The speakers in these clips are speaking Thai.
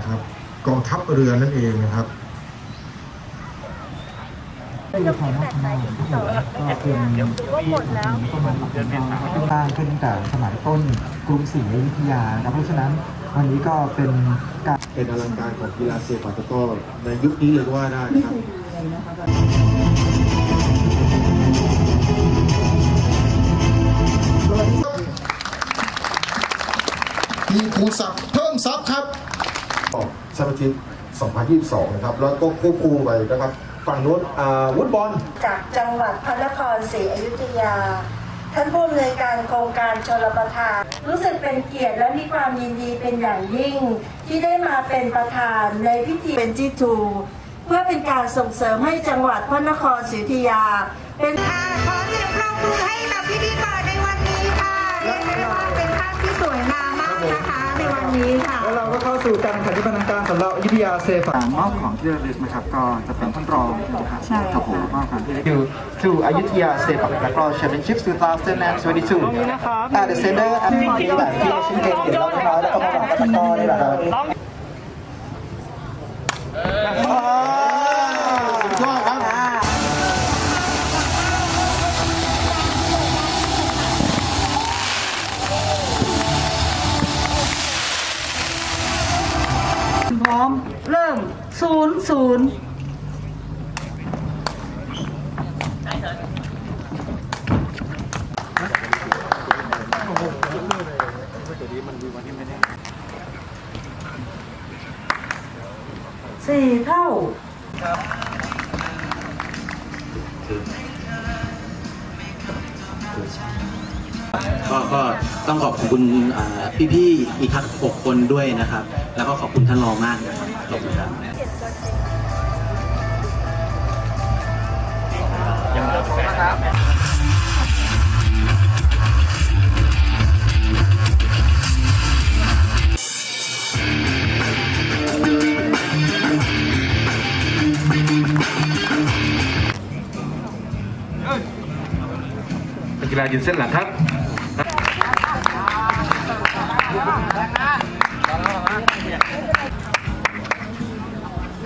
นะครับกองทัพเรือนั่นเองนะครับได้ละครนอกนาก็เป็นประมาณหลักของเราเป็นสร้างขึ้นตั้งแต่สมัยต้นกรุงศรีอยุธยานะเพราะฉะนั้นวันนี้ก็เป็นการเป็นอลังการของกีฬาเซปัตะก้อในยุคนี้เลยก็ว่าได้ครับทีครูศักดิ์เพิ่มทรัพย์ครับ มเปี้ยนชิพ2022 นะครับ แล้วก็ควบคู่ไปนะครับฝั่งโน้นอ่าวุฒบอลจากจังหวัดพระนครศรีอยุธยา ท่านผู้อำนวยการโครงการชลประทาน รู้สึกเป็นเกียรติและมีความยินดีเป็นอย่างยิ่ง ที่ได้มาเป็นประธานในพิธีเป็นจิทูเพื่อเป็นการส่งเสริมให้จังหวัดพระนครศรีอยุธยา เป็นค่ะขอเสียงปรบมือให้กับพิธีกรในวันนี้ค่ะเรียกได้ว่าเป็นภาพที่สวยงามมากนะคะในวันนี้ค่ะ สู่การแข่งขันที่เป็นทางการสำหรับอยุธยาเซฟมอบของที่ระลึกนะครับก็จะเป็นท่านรองนะครับใช่ครับผมมอบของที่ระลึก to Ayutthaya Sepak Takraw Championships 2022 at the center ที่แบบที่ชิ้นเก่งเดี๋ยวเราน้อยแล้วก็มาบอกตะกร้อนี่แหละครับ พร้อม เริ่มศูนย์ศูนย์สี่เท่า ก็ก็ต้องขอบคุณพี่ๆอีกทั้งหกคนด้วยนะครับ แล้วก็ขอบคุณท่านรองมากนะครับขอบคุณครับนักกีฬายืนเส้นหลังครับ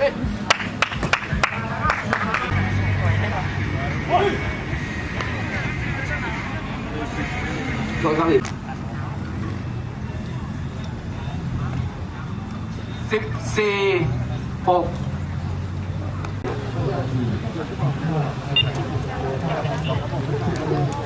สิบสี่หกเ